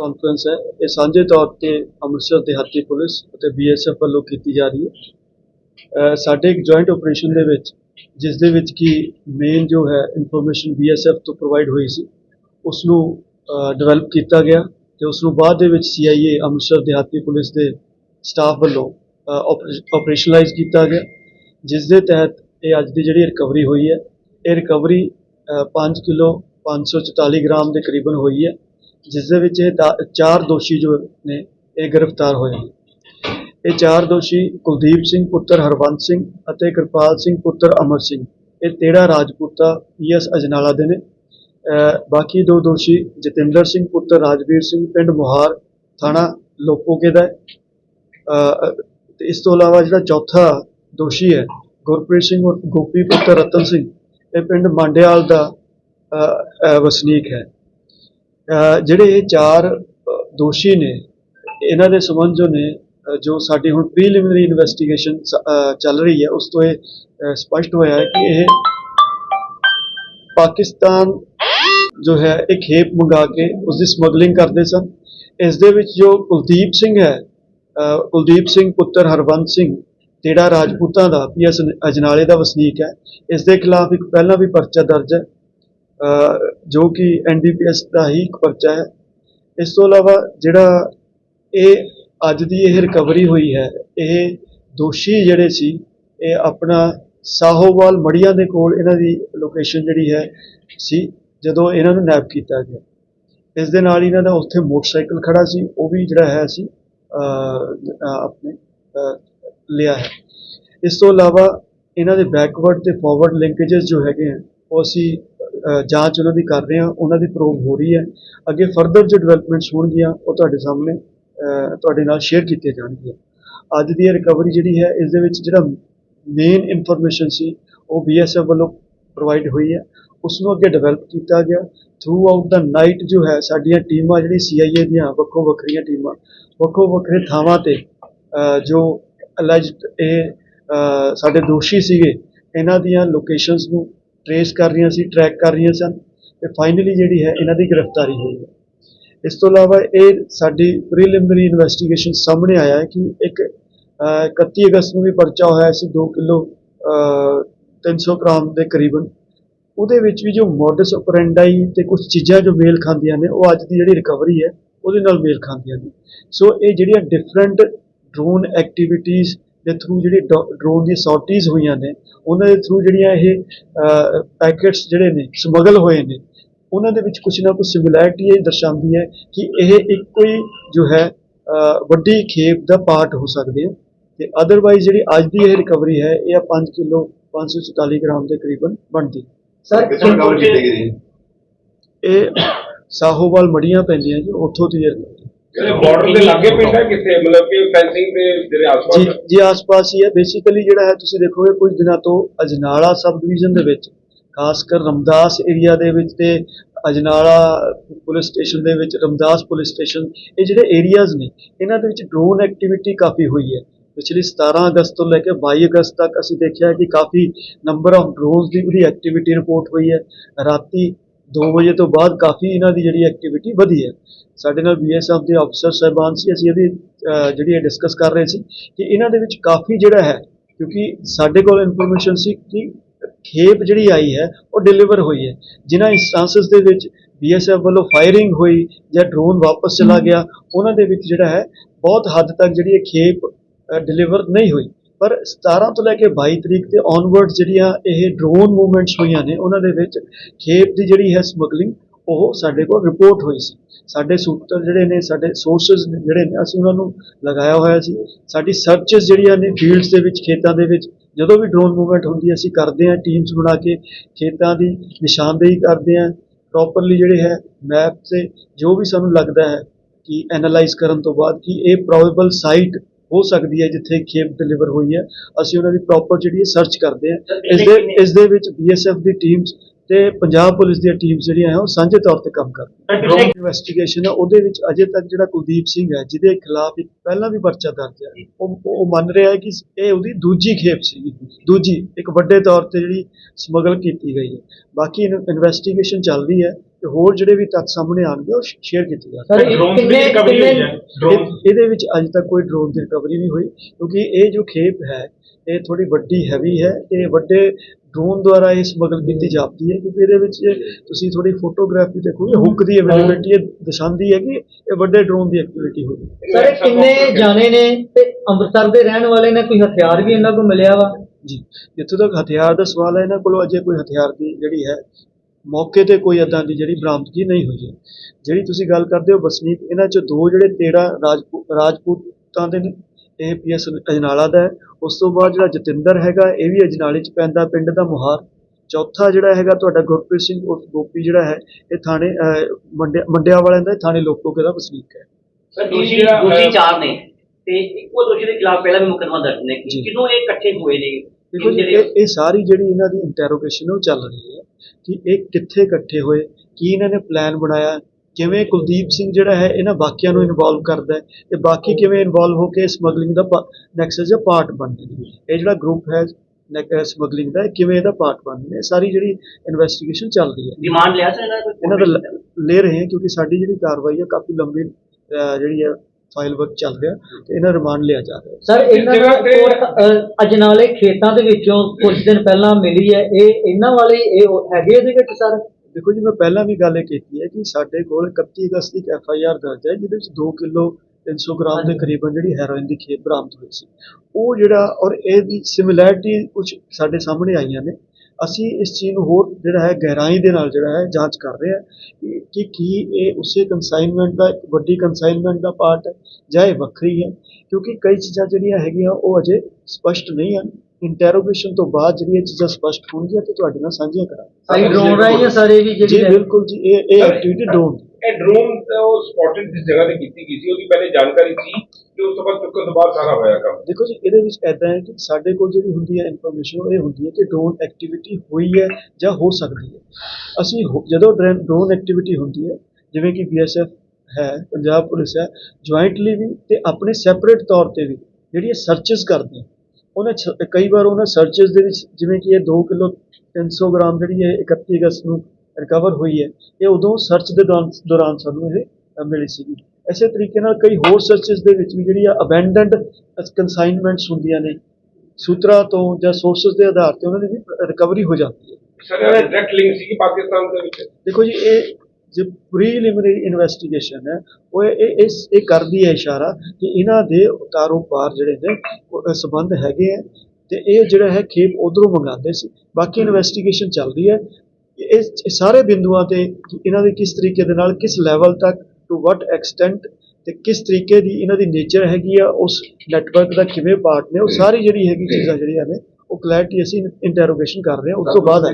Conference ਹੈ। ਇਹ ਸਾਂਝੇ ਤੌਰ ਤੇ ਅੰਮ੍ਰਿਤਸਰ ਦਿਹਾਤੀ ਪੁਲਿਸ ਅਤੇ ਬੀਐਸਐਫ ਵੱਲੋਂ ਕੀਤੀ ਜਾ ਰਹੀ ਹੈ। ਸਾਡੇ ਇੱਕ ਜੁਆਇੰਟ ਆਪਰੇਸ਼ਨ ਦੇ ਵਿੱਚ, ਜਿਸ ਦੇ ਵਿੱਚ ਕੀ ਮੇਨ ਜੋ ਹੈ ਇਨਫੋਰਮੇਸ਼ਨ ਬੀਐਸਐਫ ਤੋਂ ਪ੍ਰੋਵਾਈਡ ਹੋਈ ਸੀ ਉਸ ਨੂੰ ਡਿਵੈਲਪ ਕੀਤਾ ਗਿਆ ਤੇ ਉਸ ਨੂੰ ਬਾਅਦ ਦੇ ਵਿੱਚ ਸੀਆਈਏ ਅੰਮ੍ਰਿਤਸਰ ਦਿਹਾਤੀ ਪੁਲਿਸ ਦੇ ਸਟਾਫ ਵੱਲੋਂ ਆਪਰੇਸ਼ਨਲਾਈਜ਼ ਕੀਤਾ ਗਿਆ, ਜਿਸ ਦੇ ਤਹਿਤ ਇਹ ਅੱਜ ਦੀ ਜਿਹੜੀ ਰਿਕਵਰੀ ਹੋਈ ਹੈ, ਇਹ ਰਿਕਵਰੀ 5 ਕਿਲੋ 544 ਗ੍ਰਾਮ ਦੇ ਕਰੀਬਨ ਹੋਈ ਹੈ। ਜਿਸ ਦੇ ਵਿੱਚ ਇਹ ਦਾ- ਚਾਰ ਦੋਸ਼ੀ ਜੋ ਨੇ ਇਹ ਗ੍ਰਿਫਤਾਰ ਹੋਏ ਨੇ ਇਹ ਚਾਰ ਦੋਸ਼ੀ ਕੁਲਦੀਪ ਸਿੰਘ ਪੁੱਤਰ ਹਰਵੰਤ ਸਿੰਘ ਅਤੇ ਕਿਰਪਾਲ ਸਿੰਘ ਪੁੱਤਰ ਅਮਰ ਸਿੰਘ। ਇਹ ਤੇੜਾ ਰਾਜਪੂਤਾ ਪੀਐਸ ਅਜਨਾਲਾ ਦੇ ਨੇ। ਅਹ ਬਾਕੀ ਦੋ ਦੋਸ਼ੀ ਜਤਿੰਦਰ ਸਿੰਘ ਪੁੱਤਰ ਰਾਜਵੀਰ ਸਿੰਘ ਪਿੰਡ ਮੁਹਾਰ ਥਾਣਾ ਲੋਪੋਕੇ ਦਾ ਹੈ। ਅਹ ਤੇ ਇਸ ਤੋਂ ਇਲਾਵਾ ਜਿਹੜਾ ਚੌਥਾ ਦੋਸ਼ੀ ਹੈ ਗੁਰਪ੍ਰੀਤ ਸਿੰਘ ਉਰਫ ਗੋਪੀ ਪੁੱਤਰ ਰਤਨ ਸਿੰਘ ਇਹ ਪਿੰਡ ਮਾਂਡਿਆਲ ਦਾ ਅਹ, ਅਹ, ਵਸਨੀਕ ਹੈ। ਜਿਹੜੇ ਇਹ ਚਾਰ ਦੋਸ਼ੀ ਨੇ ਇਹਨਾਂ ਦੇ ਸੰਬੰਧ ਜੋ ਨੇ ਜੋ ਸਾਡੀ ਹੁਣ ਪ੍ਰੀਲਿਮਿਨਰੀ ਇਨਵੈਸਟੀਗੇਸ਼ਨ ਚੱਲ ਰਹੀ ਹੈ ਉਸ ਤੋਂ ਇਹ ਅਹ, ਸਪਸ਼ਟ ਹੋਇਆ ਹੈ ਕਿ ਇਹ ਪਾਕਿਸਤਾਨ ਜੋ ਹੈ ਇੱਕ ਖੇਪ ਮੰਗਾ ਕੇ ਉਸ ਦੀ ਸਮਗਲਿੰਗ ਕਰਦੇ ਸਨ। ਇਸ ਦੇ ਵਿੱਚ ਜੋ ਕੁਲਦੀਪ ਸਿੰਘ ਹੈ ਕੁਲਦੀਪ ਸਿੰਘ ਪੁੱਤਰ ਹਰਵੰਤ ਸਿੰਘ ਤੇੜਾ ਰਾਜਪੂਤਾਂ ਦਾ ਪੀਐਸ ਅਜਨਾਲੇ ਦਾ ਵਸਨੀਕ ਹੈ ਇਸ ਦੇ ਖਿਲਾਫ ਇੱਕ ਪਹਿਲਾਂ ਵੀ ਪਰਚਾ ਦਰਜ ਹੈ। ਜੋ ਕਿ ਐਨਡੀਪੀਐਸ ਦਾ ਹੀ ਇੱਕ ਪਰਚਾ ਹੈ। ਇਸ ਤੋਂ ਇਲਾਵਾ ਜਿਹੜਾ ਇਹ ਅੱਜ ਦੀ ਇਹ ਰਿਕਵਰੀ ਹੋਈ ਹੈ, ਇਹ ਦੋਸ਼ੀ ਜਿਹੜੇ ਸੀ, ਇਹ ਆਪਣਾ ਸਾਹੋਵਾਲ ਮੜੀਆਂ ਦੇ ਕੋਲ ਇਹਨਾਂ ਦੀ ਲੋਕੇਸ਼ਨ ਜਿਹੜੀ ਹੈ ਸੀ, ਜਦੋਂ ਇਹਨਾਂ ਨੂੰ ਨੈਪ ਕੀਤਾ ਗਿਆ। ਇਸ ਦੇ ਨਾਲ ਇਹਨਾਂ ਦਾ ਉੱਥੇ ਮੋਟਰਸਾਈਕਲ ਖੜਾ ਸੀ, ਉਹ ਵੀ ਜਿਹੜਾ ਹੈ ਅਸੀਂ ਆਪਣੇ ਲਿਆ ਹੈ। ਇਸ ਤੋਂ ਇਲਾਵਾ ਇਹਨਾਂ ਦੇ ਬੈਕਵਰਡ ਤੇ ਫਾਰਵਰਡ ਲਿੰਕੇजेस ਜੋ ਹੈਗੇ ਆ ਉਹ ਅਸੀਂ ਜਾਂਚ ਉਹਨਾਂ ਦੀ ਕਰ ਰਹੇ ਹਾਂ, ਉਹਨਾਂ ਦੀ ਪ੍ਰੋਬ ਹੋ ਰਹੀ ਹੈ। ਅੱਗੇ ਫਰਦਰ ਜੋ ਡਿਵੈਲਪਮੈਂਟਸ ਹੋਣਗੀਆਂ, ਉਹ ਤੁਹਾਡੇ ਸਾਹਮਣੇ ਤੁਹਾਡੇ ਨਾਲ ਸ਼ੇਅਰ ਕੀਤੀਆਂ ਜਾਣਗੀਆਂ। ਅੱਜ ਦੀ ਇਹ ਰਿਕਵਰੀ ਜਿਹੜੀ ਹੈ, ਇਸ ਦੇ ਵਿੱਚ ਜਿਹੜਾ ਮੇਨ ਇਨਫੋਰਮੇਸ਼ਨ ਸੀ, ਉਹ ਬੀਐਸਐਫ ਵੱਲੋਂ ਪ੍ਰੋਵਾਈਡ ਹੋਈ ਹੈ। ਉਸ ਨੂੰ ਅੱਗੇ ਡਿਵੈਲਪ ਕੀਤਾ ਗਿਆ। ਥਰੂ ਆਊਟ ਦਾ ਨਾਈਟ ਜੋ ਹੈ, ਸਾਡੀਆਂ ਟੀਮਾਂ ਜਿਹੜੀ ਸੀਆਈਏ ਦੀਆਂ, ਵੱਖੋ ਵੱਖਰੀਆਂ ਟੀਮਾਂ, ਵੱਖੋ ਵੱਖਰੇ ਥਾਵਾਂ ਤੇ ਜੋ ਅਲੈਜਡ ਇਹ ਸਾਡੇ ਦੋਸ਼ੀ ਸੀਗੇ, ਇਹਨਾਂ ਦੀਆਂ ਲੋਕੇਸ਼ਨਸ ਨੂੰ ਟਰੇਸ ਕਰ ਰਹੀਆਂ ਸੀ ਟਰੈਕ ਕਰ ਰਹੀਆਂ ਸਨ ਤੇ ਫਾਈਨਲੀ ਜਿਹੜੀ ਹੈ ਇਹਨਾਂ ਦੀ ਗ੍ਰਿਫਤਾਰੀ ਹੋਈ ਹੈ। ਇਸ ਤੋਂ ਇਲਾਵਾ ਇਹ ਸਾਡੀ ਪ੍ਰੀਲਿਮਿਨਰੀ ਇਨਵੈਸਟੀਗੇਸ਼ਨ ਸਾਹਮਣੇ ਆਇਆ ਹੈ ਕਿ ਇੱਕ ਅਹ, 31 ਅਗਸਤ ਨੂੰ ਵੀ ਪਰਚਾ ਹੋਇਆ ਸੀ 2 ਕਿਲੋ 300 ਗ੍ਰਾਮ ਦੇ ਕਰੀਬਨ। ਉਹਦੇ ਵਿੱਚ ਵੀ ਜੋ ਮੋਡਸ ਆਪਰੈਂਡਾਈ ਤੇ ਕੁਝ ਚੀਜ਼ਾਂ ਜੋ ਮੇਲ ਖਾਂਦੀਆਂ ਨੇ ਉਹ ਅੱਜ ਦੀ ਜਿਹੜੀ ਰਿਕਵਰੀ ਹੈ ਉਹਦੇ ਨਾਲ ਮੇਲ ਖਾਂਦੀਆਂ ਨੇ। ਸੋ ਇਹ ਜਿਹੜੀਆਂ ਡਿਫਰੈਂਟ ਡਰੋਨ ਐਕਟੀਵਿਟੀਜ਼ ਦੇ ਥਰੂ ਜਿਹੜੀ ਡਰੋਨ ਦੀ ਸੌਰਟੀਜ਼ ਹੋਈਆਂ ਨੇ ਉਹਨਾਂ ਦੇ ਥਰੂ ਜਿਹੜੀਆਂ ਇਹ ਪੈਕੇਟਸ ਜਿਹੜੇ ਨੇ ਸਮਗਲ ਹੋਏ ਨੇ ਉਹਨਾਂ ਦੇ ਵਿੱਚ ਕੁਝ ਨਾ ਕੁਝ ਸਿਮਿਲੈਰਿਟੀ ਇਹ ਦਰਸਾਉਂਦੀ ਹੈ ਕਿ ਇਹ ਇੱਕੋ ਹੀ ਜੋ ਹੈ ਵੱਡੀ ਖੇਪ ਦਾ ਪਾਰਟ ਹੋ ਸਕਦੇ ਆ ਤੇ ਅਦਰਵਾਈਜ਼ ਜਿਹੜੀ ਅੱਜ ਦੀ ਇਹ ਰਿਕਵਰੀ ਹੈ ਇਹ 5 ਕਿਲੋ 544 ਗ੍ਰਾਮ ਦੇ ਕਰੀਬਨ ਬਣਦੀ ਸਰ ਇਹ ਸਾਹੋਵਾਲ ਮੜੀਆਂ ਪੈਂਦੀਆਂ ਜੀ ਉੱਥੋਂ ਦੀ। ਜਿਹੜੇ ਬਾਰਡਰ ਦੇ ਲਾਗੇ ਪਿੰਡ ਹੈ ਕਿੱਥੇ? ਮਤਲਬ ਕਿ ਫੈਂਸਿੰਗ ਦੇ ਜਿਹੜੇ ਜੀ ਆਸ-ਪਾਸ ਜੀ ਆਸ-ਪਾਸ ਹੀ ਹੈ। ਬੇਸਿਕਲੀ ਜਿਹੜਾ ਹੈ ਤੁਸੀਂ ਦੇਖੋਗੇ ਕੁਝ ਦਿਨਾਂ ਤੋਂ ਅਜਨਾਲਾ ਸਬ ਡਿਵੀਜ਼ਨ ਦੇ ਵਿੱਚ ਖਾਸ ਕਰ ਰਮਦਾਸ ਏਰੀਆ ਦੇ ਵਿੱਚ ਤੇ ਅਜਨਾਲਾ ਪੁਲਿਸ ਸਟੇਸ਼ਨ ਦੇ ਵਿੱਚ ਰਮਦਾਸ ਪੁਲਿਸ ਸਟੇਸ਼ਨ ਇਹ ਜਿਹੜੇ ਏਰੀਆਜ਼ ਨੇ ਇਹਨਾਂ ਦੇ ਵਿੱਚ ਡਰੋਨ ਐਕਟੀਵਿਟੀ ਕਾਫੀ ਹੋਈ ਹੈ। ਪਿਛਲੀ 17 ਅਗਸਤ ਤੋਂ ਲੈ ਕੇ 22 ਅਗਸਤ ਤੱਕ ਅਸੀਂ ਦੇਖਿਆ ਕਿ ਕਾਫੀ ਨੰਬਰ ਆਫ ਡਰੋਨਸ ਦੀ ਜਿਹੜੀ ਐਕਟੀਵਿਟੀ ਰਿਪੋਰਟ ਹੋਈ ਹੈ। ਰਾਤੀ 2 ਵਜੇ ਤੋਂ ਬਾਅਦ ਕਾਫੀ ਇਹਨਾਂ ਦੀ ਜਿਹੜੀ ਐਕਟੀਵਿਟੀ ਵਧੀ ਹੈ। ਸਾਡੇ ਨਾਲ ਬੀਐਸਐਫ ਦੇ ਅਫਸਰ ਸਾਹਿਬਾਨ ਸੀ ਅਸੀਂ ਇਹਦੀ ਜਿਹੜੀ ਇਹ ਡਿਸਕਸ ਕਰ ਰਹੇ ਸੀ ਕਿ ਇਹਨਾਂ ਦੇ ਵਿੱਚ ਕਾਫੀ ਜਿਹੜਾ ਹੈ ਕਿਉਂਕਿ ਸਾਡੇ ਕੋਲ ਇਨਫੋਰਮੇਸ਼ਨ ਸੀ ਕਿ ਖੇਪ ਜਿਹੜੀ ਆਈ ਹੈ ਉਹ ਡਿਲੀਵਰ ਹੋਈ ਹੈ। ਜਿਨ੍ਹਾਂ ਇੰਸਟੈਂਸਸ ਦੇ ਵਿੱਚ ਬੀਐਸਐਫ ਵੱਲੋਂ ਫਾਇਰਿੰਗ ਹੋਈ ਜਾਂ ਡਰੋਨ ਵਾਪਸ ਚਲਾ ਗਿਆ ਉਹਨਾਂ ਦੇ ਵਿੱਚ ਜਿਹੜਾ ਹੈ ਬਹੁਤ ਹੱਦ ਤੱਕ ਜਿਹੜੀ ਇਹ ਖੇਪ ਡਿਲੀਵਰ ਨਹੀਂ ਹੋਈ। ਪਰ 17 ਤੋਂ ਲੈ ਕੇ 22 ਤਰੀਕ ਤੇ ਔਨਵਰਡ ਜਿਹੜੀਆਂ ਇਹ ਡਰੋਨ ਮੂਵਮੈਂਟਸ ਹੋਈਆਂ ਨੇ, ਉਹਨਾਂ ਦੇ ਵਿੱਚ ਖੇਪ ਦੀ ਜਿਹੜੀ ਹੈ ਸਮਗਲਿੰਗ ਉਹ ਸਾਡੇ ਕੋਲ ਰਿਪੋਰਟ ਹੋਈ ਸੀ। ਸਾਡੇ ਸੂਤਰ ਜਿਹੜੇ ਨੇ, ਸਾਡੇ ਸੋਰਸਸ ਜਿਹੜੇ ਨੇ, ਅਸੀਂ ਉਹਨਾਂ ਨੂੰ ਲਗਾਇਆ ਹੋਇਆ ਸੀ। ਸਾਡੀ ਸਰਚਸ ਜਿਹੜੀਆਂ ਨੇ ਫੀਲਡਸ ਦੇ ਵਿੱਚ, ਖੇਤਾਂ ਦੇ ਵਿੱਚ, ਜਦੋਂ ਵੀ ਡਰੋਨ ਮੂਵਮੈਂਟ ਹੁੰਦੀ ਹੈ, ਅਸੀਂ ਕਰਦੇ ਹਾਂ ਟੀਮਸ ਬਣਾ ਕੇ, ਖੇਤਾਂ ਦੀ ਨਿਸ਼ਾਨਦੇਹੀ ਕਰਦੇ ਹਾਂ ਪ੍ਰੋਪਰਲੀ ਜਿਹੜੇ ਹੈ ਮੈਪ ਤੇ ਜੋ ਵੀ ਸਾਨੂੰ ਲੱਗਦਾ ਹੈ, ਕਿ ਐਨਾਲਾਈਜ਼ ਕਰਨ ਤੋਂ ਬਾਅਦ ਕਿ ਇਹ ਪ੍ਰੋਬੇਬਲ ਸਾਈਟ ਹੋ ਸਕਦੀ ਹੈ ਜਿੱਥੇ ਖੇਪ ਡਿਲੀਵਰ ਹੋਈ ਹੈ। ਅਸੀਂ ਉਹਨਾਂ ਦੀ ਪ੍ਰੋਪਰ ਜਿਹੜੀ ਹੈ ਸਰਚ ਕਰਦੇ ਹਾਂ। ਇਸ ਦੇ ਇਸ ਦੇ ਵਿੱਚ ਬੀਐਸਐਫ ਦੀ ਟੀਮਸ ਤੇ ਪੰਜਾਬ ਪੁਲਿਸ ਦੀਆਂ ਟੀਮਸ ਜਿਹੜੀਆਂ ਹੈ ਉਹ ਸਾਂਝੇ ਤੌਰ ਤੇ ਕੰਮ ਕਰਦੀਆਂ ਨੇ। ਇਨਵੈਸਟੀਗੇਸ਼ਨ ਹੈ। ਉਹਦੇ ਵਿੱਚ ਅਜੇ ਤੱਕ ਜਿਹੜਾ ਕੁਲਦੀਪ ਸਿੰਘ ਹੈ ਜਿਹਦੇ ਖਿਲਾਫ ਇੱਕ ਪਹਿਲਾਂ ਵੀ ਪਰਚਾ ਦਰਜ ਹੈ ਉਹ ਉਹ ਮੰਨ ਰਿਹਾ ਹੈ ਕਿ ਇਹ ਉਹਦੀ ਦੂਜੀ ਖੇਪ ਸੀ ਦੂਜੀ ਇੱਕ ਵੱਡੇ ਤੌਰ ਤੇ ਜਿਹੜੀ ਸਮਗਲ ਕੀਤੀ ਗਈ ਹੈ। ਬਾਕੀ ਇਨਵੈਸਟੀਗੇਸ਼ਨ ਚੱਲ ਰਹੀ ਹੈ। ਤੇ ਹੋਰ ਜਿਹੜੇ ਵੀ ਤੱਥ ਸਾਹਮਣੇ ਆਣਗੇ ਉਹ ਸ਼ੇਅਰ ਕੀਤੇ ਜਾਣਗੇ ਸਰ ਡਰੋਨ ਦੀ ਰਿਕਵਰੀ ਹੋਈ ਹੈ ਡਰੋਨ ਇਹ- ਇਹਦੇ ਵਿੱਚ ਅੱਜ ਤੱਕ ਕੋਈ ਡਰੋਨ ਦੀ ਰਿਕਵਰੀ ਨਹੀਂ ਹੋਈ ਕਿਉਂਕਿ ਇਹ ਜੋ ਖੇਪ ਹੈ ਇਹ ਥੋੜੀ ਵੱਡੀ ਹੈਵੀ ਹੈ ਤੇ ਵੱਡੇ ਡਰੋਨ ਦੁਆਰਾ ਇਹ ਸਮਗਲ ਕੀਤੀ ਜਾਂਦੀ ਹੈ ਕਿਉਂਕਿ ਇਹਦੇ ਵਿੱਚ ਜੇ ਤੁਸੀਂ ਥੋੜੀ ਫੋਟੋਗ੍ਰਾਫੀ ਦੇਖੋਗੇ ਹੁੱਕ ਦੀ ਅਵੇਲੇਬਿਲਟੀ ਇਹ ਦਰਸਾਉਂਦੀ ਹੈ ਕਿ ਇਹ ਵੱਡੇ ਡਰੋਨ ਦੀ ਐਕਟੀਵਿਟੀ ਹੋਈ। ਸਰ ਇਹ ਕਿੰਨੇ ਜਾਣੇ ਨੇ? ਤੇ ਅੰਮ੍ਰਿਤਸਰ ਦੇ ਰਹਿਣ ਵਾਲੇ ਨੇ ਕੋਈ ਹਥਿਆਰ ਵੀ ਇਹਨਾਂ ਕੋਲ ਮਿਲਿਆ ਵਾ? ਜੀ ਜਿੱਥੋਂ ਤੱਕ ਹਥਿਆਰ ਦਾ ਸਵਾਲ ਹੈ ਇਹਨਾਂ ਕੋਲੋਂ ਅਜੇ ਕੋਈ ਹਥਿਆਰ ਦੀ ਜਿਹੜੀ ਹੈ ਮੌਕੇ ਤੇ ਕੋਈ ਏਦਾਂ ਦੀ ਜਿਹੜੀ ਬਰਾਮਦਗੀ ਨਹੀਂ ਹੋਈ ਹੈ। ਜਿਹੜੀ ਤੁਸੀਂ ਗੱਲ ਕਰਦੇ ਹੋ ਵਸਨੀਕ ਇਹਨਾਂ ਚ ਦੋ ਜਿਹੜੇ ਤੇੜਾ ਰਾਜਪੂਤ ਰਾਜਪੂਤਾਂ ਦੇ ਨੇ ਇਹ ਪੀਐਸ ਅਜਨਾਲਾ ਦਾ ਹੈ। ਉਸ ਤੋਂ ਬਾਅਦ ਜਿਹੜਾ ਜਤਿੰਦਰ ਹੈਗਾ ਇਹ ਵੀ ਅਜਨਾਲੇ ਚ ਪੈਂਦਾ ਪਿੰਡ ਦਾ ਮੁਹਾਰ। ਚੌਥਾ ਜਿਹੜਾ ਹੈਗਾ ਤੁਹਾਡਾ ਗੁਰਪ੍ਰੀਤ ਸਿੰਘ ਉਰਫ ਗੋਪੀ ਜਿਹੜਾ ਹੈ ਇਹ ਥਾਣੇ ਮੰਡਿਆ ਵਾਲਿਆਂ ਦਾ ਥਾਣੇ ਲੋਕੋਕੇ ਦਾ ਵਸਨੀਕ ਹੈ? ਸਰ ਦੋਸ਼ੀ ਜਿਹੜਾ, ਦੋਸ਼ੀ ਅਹ, ਚਾਰ ਨੇ। ਤੇ ਇੱਕੋ ਦੋਸ਼ੀ ਦੇ ਖਿਲਾਫ ਪਹਿਲਾਂ ਵੀ ਮੁਕੱਦਮਾ ਦਰਜ ਨੇ। ਕਿਦੋਂ ਇਹ ਇਕੱਠੇ ਹੋਏ ਨੇ? ਦੇਖੋ ਜੀ ਇਹ ਇਹ ਸਾਰੀ ਜਿਹੜੀ ਇਹਨਾਂ ਦੀ ਇੰਟਰੋਗੇਸ਼ਨ ਉਹ ਚੱਲ ਰਹੀ ਹੈ ਕਿ ਇਹ ਕਿੱਥੇ ਇਕੱਠੇ ਹੋਏ ਕੀ ਇਹਨਾਂ ਨੇ ਪਲਾਨ ਬਣਾਇਆ ਕਿਵੇਂ ਕੁਲਦੀਪ ਸਿੰਘ ਜਿਹੜਾ ਹੈ ਇਹਨਾਂ ਬਾਕੀਆਂ ਨੂੰ ਇਨਵੋਲਵ ਕਰਦਾ ਹੈ ਤੇ ਬਾਕੀ ਕਿਵੇਂ ਇਨਵੋਲਵ ਹੋ ਕੇ ਸਮਗਲਿੰਗ ਦਾ ਨੈਕਸਸ ਦਾ ਪਾਰਟ ਬਣਦੇ ਨੇ ਇਹ ਜਿਹੜਾ ਗਰੁੱਪ ਹੈ ਸਮਗਲਿੰਗ ਦਾ ਕਿਵੇਂ ਇਹਦਾ ਪਾਰਟ ਬਣਦੇ ਨੇ ਸਾਰੀ ਜਿਹੜੀ ਇਨਵੈਸਟੀਗੇਸ਼ਨ ਚੱਲ ਰਹੀ ਹੈ। ਡਿਮਾਂਡ ਲਿਆ ਸੀ ਇਹਨਾਂ ਦਾ ਲ- ਰਹੇ ਹਾਂ ਕਿਉਂਕਿ ਸਾਡੀ ਜਿਹੜੀ ਕਾਰਵਾਈ ਹੈ ਕਾਫੀ ਲੰਬੀ ਜਿਹੜੀ ਹੈ ਫਾਈਲ ਵਰਕ ਚੱਲ ਰਿਹਾ ਤੇ ਇਹਨਾਂ ਰਿਮਾਂਡ ਲਿਆ ਜਾ ਰਿਹਾ। ਸਰ ਇਹਨਾਂ ਜਗ੍ਹਾ ਨੂੰ ਤੇ- ਕੋਰਟ, ਅਜਨਾਲੇ ਖੇਤਾਂ ਦੇ ਵਿੱਚੋਂ ਕੁਝ ਦਿਨ ਪਹਿਲਾਂ ਮਿਲੀ ਹੈ। ਇਹ ਇਹਨਾਂ ਵਾਲੇ ਇਹ ਉਹ ਹੈਗੇ ਇਹਦੇ ਵਿੱਚ ਸਰ? ਦੇਖੋ ਜੀ ਮੈਂ ਪਹਿਲਾਂ ਵੀ ਗੱਲ ਇਹ ਕੀਤੀ ਹੈ ਕਿ ਸਾਡੇ ਕੋਲ 31 ਅਗਸਤ ਦੀ ਐਫ ਆਈ ਆਰ ਦਰਜ ਹੈ ਜਿਹਦੇ ਵਿੱਚ 2 ਕਿਲੋ 300 ਗ੍ਰਾਮ ਦੇ ਹਾਂਜੀ। ਕਰੀਬਨ ਜਿਹੜੀ ਹੈਰੋਇਨ ਦੀ ਖੇਪ ਬਰਾਮਦ ਹੋਈ ਸੀ। ਉਹ ਜਿਹੜਾ ਔਰ ਇਹਦੀ ਸਿਮਿਲੈਰਿਟੀ ਕੁਝ ਸਾਡੇ ਸਾਹਮਣੇ ਆਈਆਂ ਨੇ। ਅਸੀਂ ਇਸ ਚੀਜ਼ ਨੂੰ ਹੋਰ ਜਿਹੜਾ ਹੈ ਗਹਿਰਾਈ ਦੇ ਨਾਲ ਜਿਹੜਾ ਹੈ ਜਾਂਚ ਕਰ ਰਹੇ ਹਾਂ ਕਿ- ਕਿ ਇਹ ਉਸੇ ਕੰਸਾਈਨਮੈਂਟ ਦਾ ਇੱਕ ਵੱਡੀ ਕੰਸਾਈਨਮੈਂਟ ਦਾ ਪਾਰਟ ਹੈ ਜਾਂ ਇਹ ਵੱਖਰੀ ਹੈ। ਕਿਉਂਕਿ ਕਈ ਚੀਜ਼ਾਂ ਜਿਹੜੀਆਂ ਹੈਗੀਆਂ ਉਹ ਅਜੇ ਸਪਸ਼ਟ ਨਹੀਂ ਹਨ। ਇੰਟਰੋਗੇਸ਼ਨ ਤੋਂ ਬਾਅਦ ਜਿਹੜੀਆਂ ਚੀਜ਼ਾਂ ਸਪਸ਼ਟ ਹੋਣਗੀਆਂ ਤੇ ਤੁਹਾਡੇ ਨਾਲ ਸਾਂਝੀਆਂ ਕਰਾਂਗੇ। ਸਾਈ ਡਰੋਨ ਰਾਹੀਂ ਇਹ ਸਾਰੇ ਵੀ ਜੀ ਜਿਹੜੀ ਬਿਲਕੁਲ ਜੀ ਇਹ ਇਹ ਸਰ, ਐਕਟੀਵਿਟੀ ਡਰੋਨ ਇਹ ਡਰੋਨ ਉਹ ਸਪੌਟਡ ਜਿਸ ਜਗ੍ਹਾ ਤੇ ਕੀਤੀ ਗਈ ਸੀ ਉਹਦੀ ਪਹਿਲੇ ਜਾਣਕਾਰੀ ਸੀ। ਕਿ ਉਸ ਤੋਂ ਬਾਅਦ ਚੁੱਕਣ ਤੋਂ ਬਾਅਦ ਸਾਰਾ ਹੋਇਆ ਕੰਮ। ਦੇਖੋ ਜੀ ਇਹਦੇ ਵਿੱਚ ਐਦਾਂ ਹੈ ਕਿ ਸਾਡੇ ਕੋਲ ਜਿਹੜੀ ਹੁੰਦੀ ਹੈ ਇਨਫੋਰਮੇਸ਼ਨ ਉਹ ਇਹ ਹੁੰਦੀ ਹੈ ਕਿ ਡਰੋਨ ਐਕਟੀਵਿਟੀ ਹੋਈ ਹੈ ਜਾਂ ਹੋ ਸਕਦੀ ਹੈ। ਅਸੀਂ ਹੋ- ਜਦੋਂ ਡਰੋਨ ਐਕਟੀਵਿਟੀ ਹੁੰਦੀ ਹੈ ਜਿਵੇਂ ਕਿ ਬੀਐਸਐਫ ਹੈ ਪੰਜਾਬ ਪੁਲਿਸ ਹੈ ਜੁਆਇੰਟਲੀ ਵੀ ਤੇ ਆਪਣੇ ਸੈਪਰੇਟ ਤੌਰ ਤੇ ਵੀ ਜਿਹੜੀਆਂ ਸਰਚਸ ਕਰਦੇ ਆ ਉਹਨਾਂ ਛ ਕਈ ਵਾਰ ਉਹਨਾਂ ਸਰਚਸ ਦੇ ਵਿੱਚ ਜਿਵੇਂ ਕਿ ਇਹ 2 ਕਿਲੋ 300 ਗ੍ਰਾਮ ਜਿਹੜੀ ਹੈ 31 ਅਗਸਤ ਨੂੰ ਰਿਕਵਰ ਹੋਈ ਹੈ ਇਹ ਉਦੋਂ ਸਰਚ ਦੇ ਦੌਰਾਨ ਦੌਰਾਨ ਸਾਨੂੰ ਇਹ ਅ, ਮਿਲੀ ਸੀਗੀ। ਐਸੇ ਤਰੀਕੇ ਨਾਲ ਕਈ ਹੋਰ ਸਰਚਸ ਦੇ ਵਿੱਚ ਵੀ ਜਿਹੜੀ ਆ ਅਬੈਂਡਨਡ ਕਨਸਾਈਨਮੈਂਟਸ ਹੁੰਦੀਆਂ ਨੇ ਸੂਤਰਾਂ ਤੋਂ ਜਾਂ ਸੋਰਸਸ ਦੇ ਆਧਾਰ ਤੇ ਉਹਨਾਂ ਦੀ ਵੀ ਰਿਕਵਰੀ ਹੋ ਜਾਂਦੀ ਹੈ। ਸਰ ਇਹ ਡਾਇਰੈਕਟ ਲਿੰਕ ਸੀ ਕਿ ਪਾਕਿਸਤਾਨ ਦੇ ਵਿੱਚ? ਦੇਖੋ ਜੀ ਇਹ ਜੋ ਪ੍ਰੀਲਿਮਿਨਰੀ ਇਨਵੈਸਟੀਗੇਸ਼ਨ ਹੈ ਉਹ ਇਹ ਇਸ ਇਹ ਕਰਦੀ ਹੈ ਇਸ਼ਾਰਾ ਕਿ ਇਹਨਾਂ ਦੇ ਪਾਰ ਜਿਹੜੇ ਨੇ ਸਬੰਧ ਹੈਗੇ ਆ ਤੇ ਇਹ ਜਿਹੜਾ ਹੈ ਖੇਪ ਉਧਰੋਂ ਮੰਗਾਉਂਦੇ ਸੀ। ਬਾਕੀ ਇਨਵੈਸਟੀਗੇਸ਼ਨ ਚੱਲਦੀ ਹੈ। ਇਹ ਸਾਰੇ ਬਿੰਦੂਆਂ ਤੇ ਇਹਨਾਂ ਦੇ ਕਿਸ ਤਰੀਕੇ ਦੇ ਨਾਲ ਕਿਸ ਲੈਵਲ ਤੱਕ ਟੂ ਵਾਟ ਐਕਸਟੈਂਟ ਤੇ ਕਿਸ ਤਰੀਕੇ ਦੀ ਇਹਨਾਂ ਦੀ ਨੇਚਰ ਹੈਗੀ ਆ ਉਸ ਨੈਟਵਰਕ ਦਾ ਕਿਵੇਂ ਪਾਰਟ ਨੇ ਉਹ ਸਾਰੀ ਜਿਹੜੀ ਹੈਗੀ ਚੀਜ਼ਾਂ ਜਿਹੜੀਆਂ ਨੇ ਉਹ ਕਲੈਰਿਟੀ ਅਸੀਂ ਇੰਟਰੋਗੇਸ਼ਨ ਕਰ ਰਹੇ ਹਾਂ ਉਸ ਤੋਂ ਬਾਅਦ ਹੈ